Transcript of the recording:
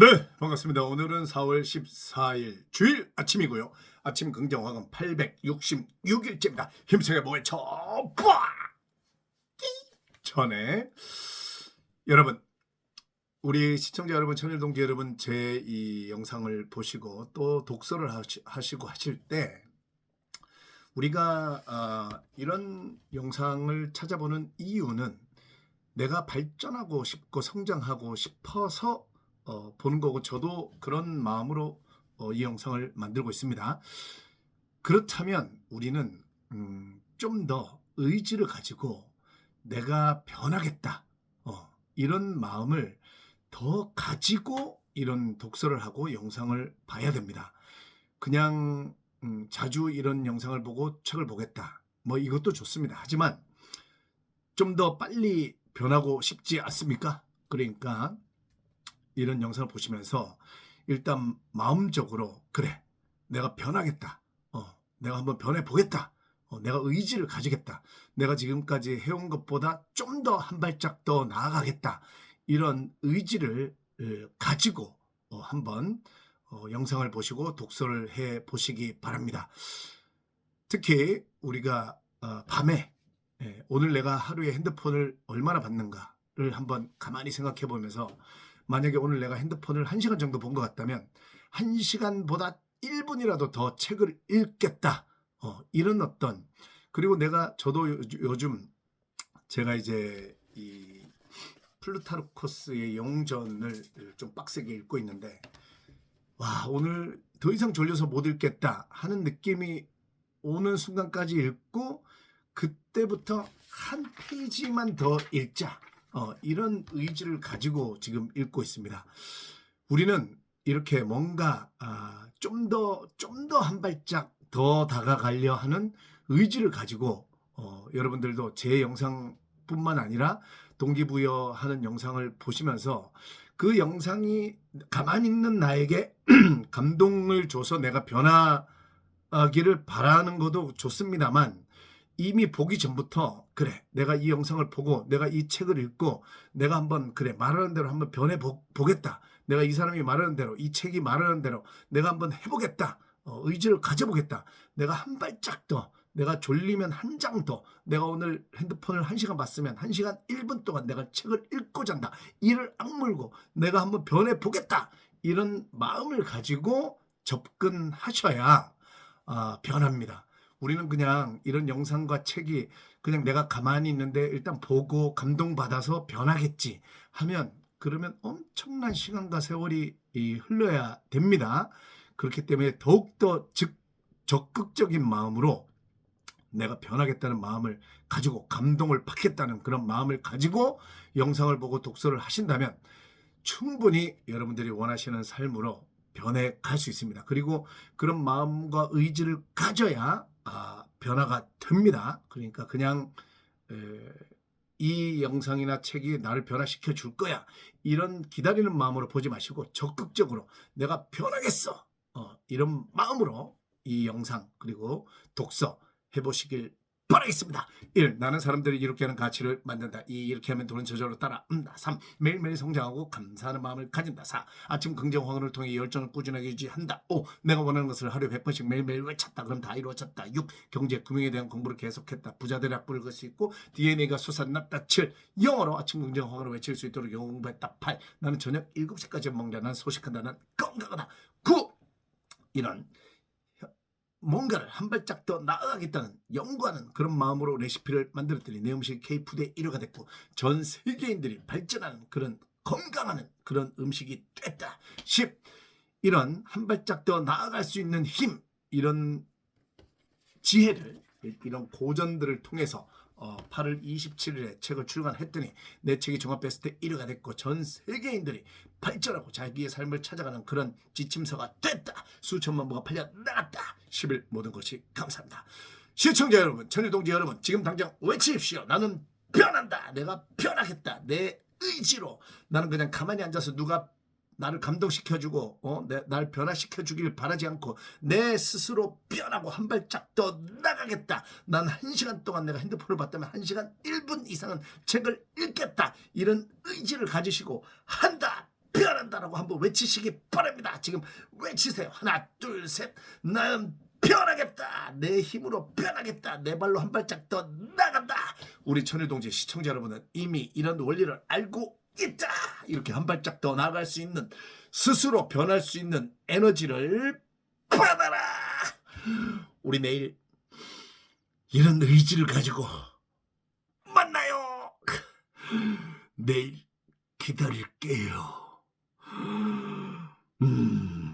네, 반갑습니다. 오늘은 4월 14일 주일 아침이고요. 아침 긍정화금 866일째입니다. 힘차게 모에 쳐, 빠! 전에 여러분, 우리 시청자 여러분, 천일동지 여러분, 제 이 영상을 보시고 또 독서를 하시, 하시 고 하실 때 우리가 아, 이런 영상을 찾아보는 이유는 내가 발전하고 싶고 성장하고 싶어서 어, 보는 거고 저도 그런 마음으로 어, 이 영상을 만들고 있습니다. 그렇다면 우리는 음, 좀 더 의지를 가지고 내가 변하겠다 어, 이런 마음을 더 가지고 이런 독서를 하고 영상을 봐야 됩니다. 그냥 음, 자주 이런 영상을 보고 책을 보겠다. 뭐 이것도 좋습니다. 하지만 좀 더 빨리 변하고 싶지 않습니까? 그러니까 이런 영상을 보시면서 일단 마음적으로 그래 내가 변하겠다. 어, 내가 한번 변해 보겠다. 어, 내가 의지를 가지겠다. 내가 지금까지 해온 것보다 좀 더 한 발짝 더 나아가겠다. 이런 의지를 에, 가지고 어, 한번 어, 영상을 보시고 독서를 해 보시기 바랍니다. 특히 우리가 어, 밤에 예, 오늘 내가 하루에 핸드폰을 얼마나 받는가를 한번 가만히 생각해 보면서 만약에 오늘 내가 핸드폰을 1시간 정도 본 것 같다면 1시간보다 1분이라도 더 책을 읽겠다. 어, 이런 어떤 그리고 내가 저도 요- 요즘 제가 이제 이 플루타르코스의 영전을 좀 빡세게 읽고 있는데 와 오늘 더 이상 졸려서 못 읽겠다 하는 느낌이 오는 순간까지 읽고 그때부터 한 페이지만 더 읽자 어, 이런 의지를 가지고 지금 읽고 있습니다. 우리는 이렇게 뭔가 아, 좀더 좀 더 한 발짝 더 다가가려 하는 의지를 가지고 어, 여러분들도 제 영상뿐만 아니라 동기부여하는 영상을 보시면서 그 영상이 가만히 있는 나에게 감동을 줘서 내가 변하기를 바라는 것도 좋습니다만 이미 보기 전부터 그래 내가 이 영상을 보고 내가 이 책을 읽고 내가 한번 그래 말하는 대로 한번 변해 보, 보겠다. 내가 이 사람이 말하는 대로 이 책이 말하는 대로 내가 한번 해보겠다. 어, 의지를 가져보겠다. 내가 한 발짝 더 내가 졸리면 한 장 더 내가 오늘 핸드폰을 한 시간 봤으면 한 시간 1분 동안 내가 책을 읽고 잔다. 이를 악물고 내가 한번 변해 보겠다. 이런 마음을 가지고 접근하셔야 아, 변합니다. 우리는 그냥 이런 영상과 책이 그냥 내가 가만히 있는데 일단 보고 감동받아서 변하겠지 하면 그러면 엄청난 시간과 세월이 이 흘러야 됩니다. 그렇기 때문에 더욱더 즉, 적극적인 마음으로 내가 변하겠다는 마음을 가지고 감동을 받겠다는 그런 마음을 가지고 영상을 보고 독서를 하신다면 충분히 여러분들이 원하시는 삶으로 변해 갈 수 있습니다. 그리고 그런 마음과 의지를 가져야 아, 변화가 됩니다. 그러니까 그냥 에, 이 영상이나 책이 나를 변화시켜 줄 거야. 이런 기다리는 마음으로 보지 마시고 적극적으로 내가 변하겠어. 어, 이런 마음으로 이 영상 그리고 독서 해보시길 바라겠습니다. 1. 나는 사람들이 이렇게 하는 가치를 만든다. 2. 이렇게 하면 돈은 저절로 따라온다. 3. 매일매일 성장하고 감사하는 마음을 가진다. 4. 아침 긍정 황혼을 통해 열정을 꾸준하게 유지한다. 5. 내가 원하는 것을 하루에 100번씩 매일매일 외쳤다. 그럼 다 이루어졌다. 6. 경제, 금융에 대한 공부를 계속했다. 부자들의 악보를 걸수 있고 DNA가 솟아났다. 7. 영어로 아침 긍정 황혼을 외칠 수 있도록 영어 공부했다. 8. 나는 저녁 7시까지 먹는다. 난 소식한다. 난 건강하다. 9. 이런 뭔가를 한 발짝 더 나아가겠다는 연구하는 그런 마음으로 레시피를 만들었더니 내 음식이 K푸드의 1위가 됐고 전 세계인들이 발전하는 그런 건강하는 그런 음식이 됐다. 10. 이런 한 발짝 더 나아갈 수 있는 힘 이런 지혜를 이런 고전들을 통해서 어, 8월 27일에 책을 출간했더니 내 책이 종합 베스트 1위가 됐고 전 세계인들이 발전하고 자기의 삶을 찾아가는 그런 지침서가 됐다. 수천만 부가 팔려 나갔다. 10일 모든 것이 감사합니다. 시청자 여러분, 천일동지 여러분, 지금 당장 외치십시오. 나는 변한다. 내가 변하겠다. 내 의지로 나는 그냥 가만히 앉아서 누가 나를 감동시켜주고 어? 내, 날 변화시켜주길 바라지 않고 내 스스로 변하고 한 발짝 더 나가겠다. 난 한 시간 동안 내가 핸드폰을 봤다면 한 시간 1분 이상은 책을 읽겠다. 이런 의지를 가지시고 한다. 변한다. 변한다라고 한번 외치시기 바랍니다. 지금 외치세요. 하나, 둘, 셋. 나는 변하겠다. 내 힘으로 변하겠다. 내 발로 한 발짝 더 나간다. 우리 천일동지 시청자 여러분은 이미 이런 원리를 알고 있다. 이렇게 한 발짝 더 나아갈 수 있는 스스로 변할 수 있는 에너지를 받아라. 우리 내일 이런 의지를 가지고 만나요. 내일 기다릴게요. Mm.